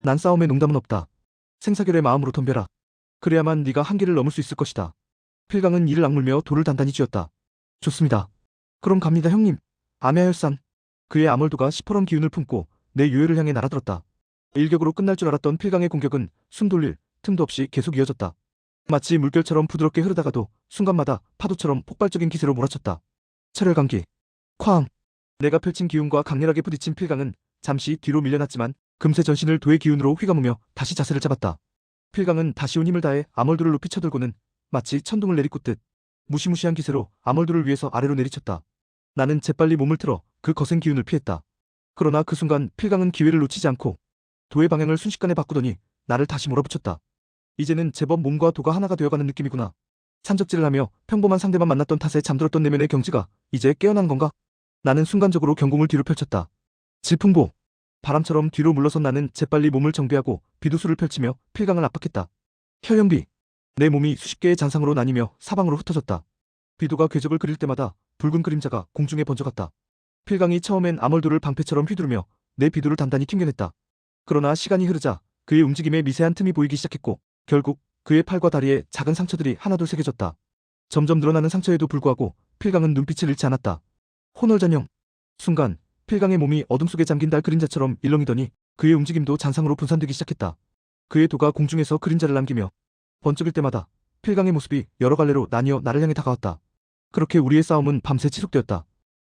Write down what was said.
난 싸움에 농담은 없다. 생사결의 마음으로 덤벼라. 그래야만 네가 한계를 넘을 수 있을 것이다. 필강은 이를 악물며 돌을 단단히 쥐었다. 좋습니다. 그럼 갑니다 형님. 암야열산. 그의 암월도가 시퍼런 기운을 품고 내 요요를 향해 날아들었다. 일격으로 끝날 줄 알았던 필강의 공격은 숨 돌릴 틈도 없이 계속 이어졌다. 마치 물결처럼 부드럽게 흐르다가도 순간마다 파도처럼 폭발적인 기세로 몰아쳤다. 철혈감기. 쾅. 내가 펼친 기운과 강렬하게 부딪힌 필강은 잠시 뒤로 밀려났지만 금세 전신을 도의 기운으로 휘감으며 다시 자세를 잡았다. 필강은 다시 온 힘을 다해 암월도를 높이 쳐들고는 마치 천둥을 내리꽂듯 무시무시한 기세로 암월도를 위해서 아래로 내리쳤다. 나는 재빨리 몸을 틀어 그 거센 기운을 피했다. 그러나 그 순간 필강은 기회를 놓치지 않고 도의 방향을 순식간에 바꾸더니 나를 다시 몰아붙였다. 이제는 제법 몸과 도가 하나가 되어가는 느낌이구나. 산적질을 하며 평범한 상대만 만났던 탓에 잠들었던 내면의 경지가 이제 깨어난 건가? 나는 순간적으로 경공을 뒤로 펼쳤다. 질풍보. 바람처럼 뒤로 물러선 나는 재빨리 몸을 정비하고 비두수를 펼치며 필강을 압박했다. 혈연비. 내 몸이 수십 개의 잔상으로 나뉘며 사방으로 흩어졌다. 비도가 궤적을 그릴 때마다 붉은 그림자가 공중에 번져갔다. 필강이 처음엔 암월도를 방패처럼 휘두르며 내 비도를 단단히 튕겨냈다. 그러나 시간이 흐르자 그의 움직임에 미세한 틈이 보이기 시작했고 결국 그의 팔과 다리에 작은 상처들이 하나둘 새겨졌다. 점점 늘어나는 상처에도 불구하고 필강은 눈빛을 잃지 않았다. 혼월전형. 순간 필강의 몸이 어둠 속에 잠긴 달 그림자처럼 일렁이더니 그의 움직임도 잔상으로 분산되기 시작했다. 그의 도가 공중에서 그림자를 남기며 번쩍일 때마다 필강의 모습이 여러 갈래로 나뉘어 나를 향해 다가왔다. 그렇게 우리의 싸움은 밤새 지속되었다.